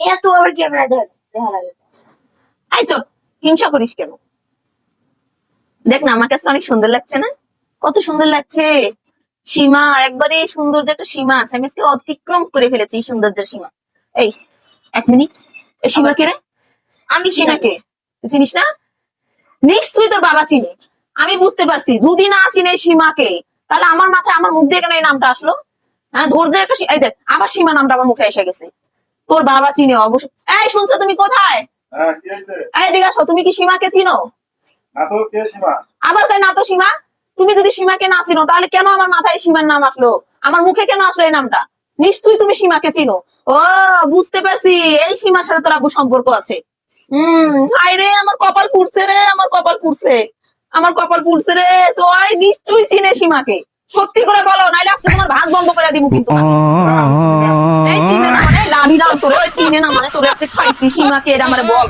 এত আবার ক্যামেরা দেখা লাগে। এই হিংসা করিস কেন? দেখ না আমার কাছে অনেক সুন্দর লাগছে না? কত সুন্দর লাগছে। সীমা একবারে সৌন্দর্য একটা সীমা আছে। আমি আজকে অতিক্রম করে ফেলেছি সৌন্দর্যের সীমা। এই এক মিনিট। এই সীমাকে রে? আমি সীমাকে চিনিস না? নিশ্চয়ই তোর বাবা চিনি। আমি বুঝতে পারছি যদি না চিনে সীমাকে তাহলে আমার মাথায় আমার মুখ দিয়ে কেন এই নামটা আসলো? হ্যাঁ ধৈর্যের একটা এই দেখ আবার সীমা নামটা আমার মুখে এসে গেছে। তোর বাবা চিনে অবশ্যই এই শুনছো তুমি কোথায়? হ্যাঁ কি এই দিকে আসো তুমি কি সীমাকে চিনো? না তো কে সীমা? আবার না তো সীমা? তুমি যদি সীমাকে না চিনো তাহলে কেন আমার মাথায় সীমার নাম আসলো? আমার মুখে কেন আসলো এই নামটা? নিশ্চয়ই তুমি সীমাকে চিনো। ও বুঝতে পারছি এই সীমার সাথে তোর আব্বু সম্পর্ক আছে। হম রে আমার কপাল পুড়ছে রে আমার কপাল পুড়ছে। আমার কপাল পুড়ছে রে তো আই নিশ্চয়ই চিনে সীমাকে। সত্যি করে বলো নাইলে আজকে তোমার ভাত বন্ধ করে দিব কিন্তু। চিনে না তোরা চিনে না মানে তোর খাইছিস খাইছি সীমাকে এটা আমার বল।